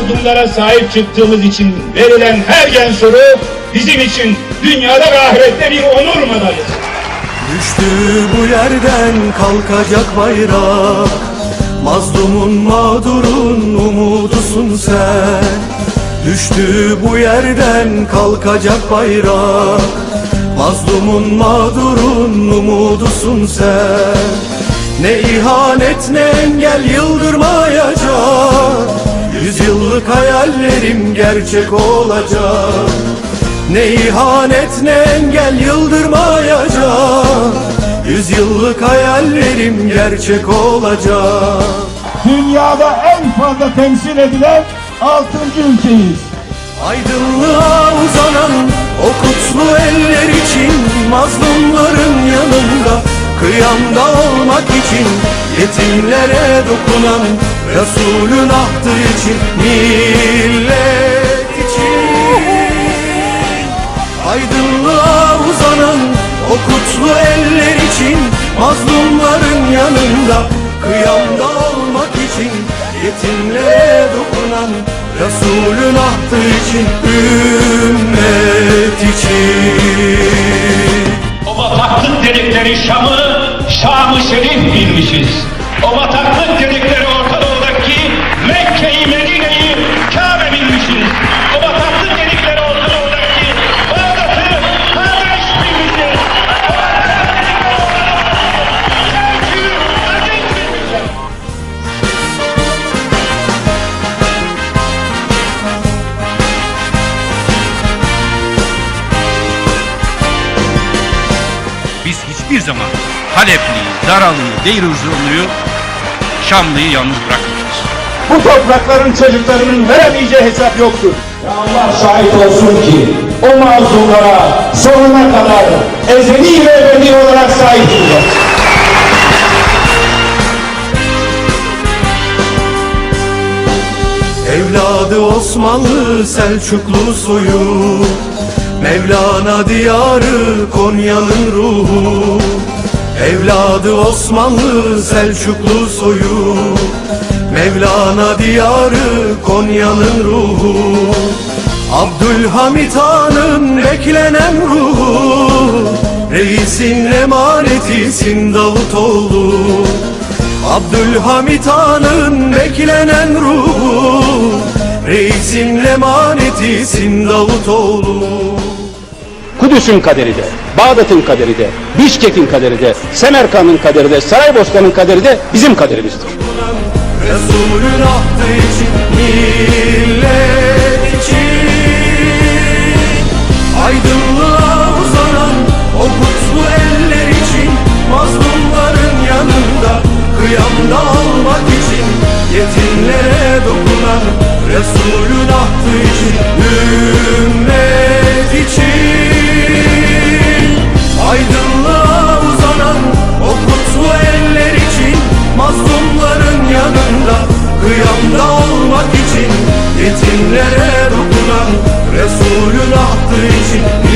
mazlumlara sahip çıktığımız için verilen her gen soru bizim için dünyada ve ahirette bir onur madalyası. Düştü bu yerden kalkacak bayrak. Mazlumun mağdurun umudusun sen. Düştü bu yerden kalkacak bayrak. Mazlumun mağdurun umudusun sen. Ne ihanet ne engel Yüzyıllık hayallerim gerçek olacak ne ihanet ne engel yıldırmayacak Yüzyıllık hayallerim gerçek olacak dünyada en fazla temsil edilen 6. ülkeyiz. Aydınlığa uzanan o kutlu eller için Mazlumların yanında kıyamda olmak için Yetimlere dokunan Resulün ahtı için Millet için Aydınlığa uzanan o kutlu eller için Mazlumların yanında kıyamda olmak için Yetimlere dokunan Resulün ahtı için Ümmet için O bataklık dedikleri Şam'ı, Şam-ı Şerif bilmişiz. O bataklık hiçbir zaman Halepli, Daralı, Deiruzunlu'yu, Şamlı'yı yalnız bırakmayacağız. Bu toprakların çocuklarının veremeyeceği hesap yoktur. Ya Allah şahit olsun ki o mazlumlara sonuna kadar ezeli ve ebedi olarak sahip Osmanlı Selçuklu soyu Mevlana diyarı Konya'nın ruhu. Evladı Osmanlı Selçuklu soyu Mevlana diyarı Konya'nın ruhu. Abdülhamit Han'ın beklenen ruhu Reisin emanetisin Davutoğlu Abdülhamit Han'ın beklenen ruhu Reisin emanetisin Davutoğlu Kudüs'ün kaderi de, Bağdat'ın kaderi de, Bişkek'in kaderi de, Semerkant'ın kaderi de, Saraybosna'nın kaderi de bizim kaderimizdir. Resulün ahtı için millet için Aydınlığa uzanan o kutlu eller için Mazlumların yanında kıyamda olmak için Yetimlere dokunan Resulün ahtı için Ümmet için. Aydınlığa uzanan o kutlu eller için Mazlumların yanında kıyamda olmak için Yetimlere dokunan Resulün ahtı için